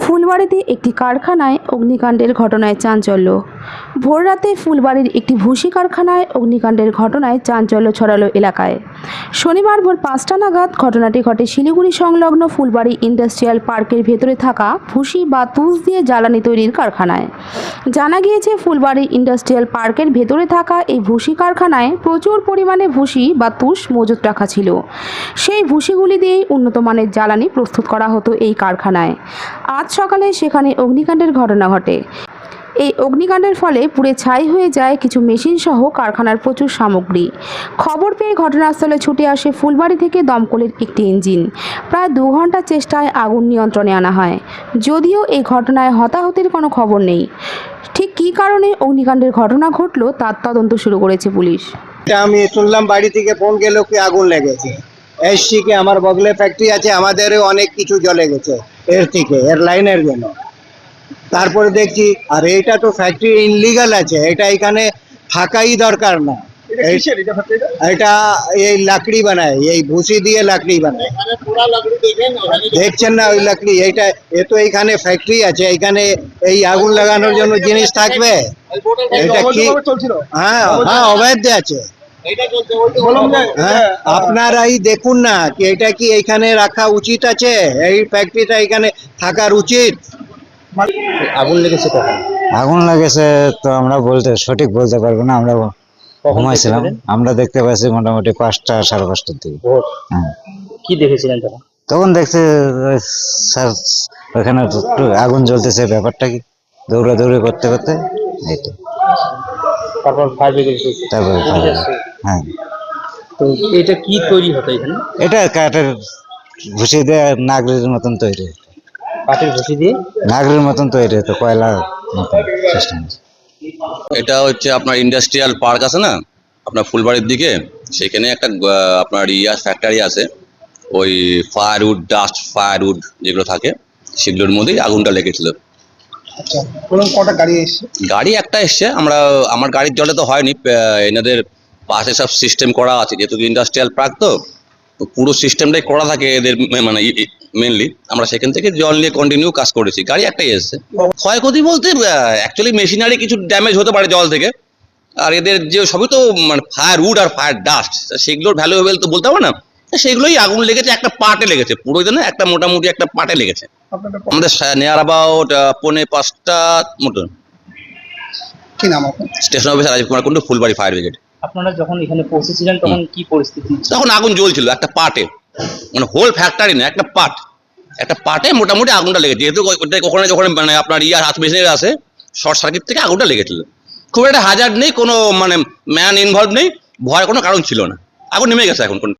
ফুলবাড়িতে একটি কারখানায় অগ্নিকাণ্ডের ঘটনায় চাঞ্চল্য। ভোররাতে ফুলবাড়ির একটি ভুসি কারখানায় অগ্নিকাণ্ডের ঘটনায় চাঞ্চল্য ছড়ালো এলাকায়। শনিবার ভোর পাঁচটা নাগাদ ঘটনাটি ঘটে শিলিগুড়ি সংলগ্ন ফুলবাড়ি ইন্ডাস্ট্রিয়াল পার্কের ভেতরে থাকা ভুসি বা তুষ দিয়ে জ্বালানি তৈরির কারখানায়। জানা গিয়েছে, ফুলবাড়ি ইন্ডাস্ট্রিয়াল পার্কের ভেতরে থাকা এই ভুসি কারখানায় প্রচুর পরিমাণে ভুসি বা তুষ মজুত রাখা ছিল। সেই ভুসিগুলি দিয়েই উন্নত মানের জ্বালানি প্রস্তুত করা হতো এই কারখানায়। আজ সকালে সেখানে অগ্নিকাণ্ডের ঘটনা ঘটে। এই অগ্নিকাণ্ডের ফলে পুড়ে ছাই হয়ে যায় কিছু মেশিন সহ কারখানার প্রচুর সামগ্রী। খবর পেয়ে ঘটনাস্থলে ছুটে আসে ফুলবাড়ি থেকে দমকলের একটি ইঞ্জিন। প্রায় দু ঘণ্টার চেষ্টায় আগুন নিয়ন্ত্রণে আনা হয়। যদিও এই ঘটনায় হতাহতের কোনো খবর নেই। ঠিক কী কারণে অগ্নিকাণ্ডের ঘটনা ঘটলো তার তদন্ত শুরু করেছে পুলিশ। আমি শুনলাম বাড়ি থেকে ফোন গেল কি আগুন লেগেছে। এসছি কি আমার বগলে ফ্যাক্টরি আছে, আমাদেরও অনেক কিছু জ্বলে গেছে। এর থেকে, এর লাইনের জন্য। তারপরে দেখছি আর এটা তো ফ্যাক্টরি ইনলিগাল আছে এটা এখানে থাকাই দরকার না। এটা এই লাকড়ি বানায় এই ভুসি দিয়ে লাকড়ি বানায়। দেখছেন না ওই লাকড়ি এইটা এ তো এইখানে ফ্যাক্টরি আছে এইখানে এই আগুন লাগানোর জন্য জিনিস থাকবে। এটা কি হ্যাঁ হ্যাঁ অবৈধ আছে। হ্যাঁ আপনারাই দেখুন না কি এটা কি এখানে রাখা উচিত আছে? এই ফ্যাক্টরিটা এখানে থাকার উচিত? আগুন লেগেছে কখন? আগুন লাগেছে তো আমরা বলতে সঠিক বলতে পারব না আমরা ঘুমাইছিলাম। আমরা দেখতে পাচ্ছি মোটামুটি পাঁচটা সাড়ে পাঁচটার দিকে। হ্যাঁ। কি দেখেছিলেন তখন তখন দেখছি স্যার ওখানে আগুন জ্বলতেছে ব্যাপারটা কি? দৌড়া দৌড়াদৌড়ি করতে করতে এইটা তারপর ফায়ার ব্রিগেড তারপরে হ্যাঁ। তো এটা কি তৈরি হতো এখানে? এটা কাঠের ঘুষি দিয়ে নাগরির মতন তৈরি। হতো। কাঠের ভুসি দিয়ে? নাগরির মতন তৈরি হতো কয়লার মতন সিস্টেম এটা হচ্ছে আপনার ইন্ডাস্ট্রিয়াল পার্ক আছে না? আপনার ফুলবাড়ির দিকে সেখানে একটা আপনার ইয়া ফ্যাক্টরি আছে। ওই ফায়ারউড ডাস্ট ফায়ারউড যেগুলো থাকে সেগুলোর মধ্যেই আগুনটা লেগেছিল। কটা গাড়ি এসছে? গাড়ি একটা এসছে আমরা আমার গাড়ির জলে তো হয়নি এনাদের পাশে সব সিস্টেম করা আছে যেহেতু ইন্ডাস্ট্রিয়াল পার্ক তো তো পুরো সিস্টেমটাই করা থাকে এদের মানে মেনলি আমরা সেখান থেকে জল নিয়ে কন্টিনিউ কাজ করেছি। গাড়ি একটাই এসছে। ক্ষয়ক্ষতি বলতে অ্যাকচুয়ালি মেশিনারি কিছু ড্যামেজ হতে পারে জল থেকে। আর এদের যে সবই তো মানে ফায়ার উড আর ফায়ার ডাস্ট সেগুলোর ভ্যালুয়েবল তো বলতে হবে না। সেগুলোই আগুন লেগেছে একটা পার্টে লেগেছে। পুরোই তো না একটা মোটামুটি একটা পার্টে লেগেছে। আমাদের নেয়ার অ্যাবাউট পৌনে পাঁচটা মতন কি নাম station officer Rajiv Kumar Kundu Phulbari fire brigade আপনারা যখন এখানে পৌঁছেছিলেন তখন কি পরিস্থিতি? তখন আগুন জ্বলছিল একটা পার্টে মানে হোল ফ্যাক্টরি না একটা পার্ট একটা পাটে মোটামুটি আগুনটা লেগেছে। যেহেতু ওখানে যখন মানে আপনার ইয়ার হাত মেশিনের আসে শর্ট সার্কিট থেকে আগুনটা লেগেছিল। খুব একটা হাজার নেই, কোনো মানে ম্যান ইনভলভ নেই, ভয়ের কোনো কারণ ছিল না। আগুন নেমে গেছে এখন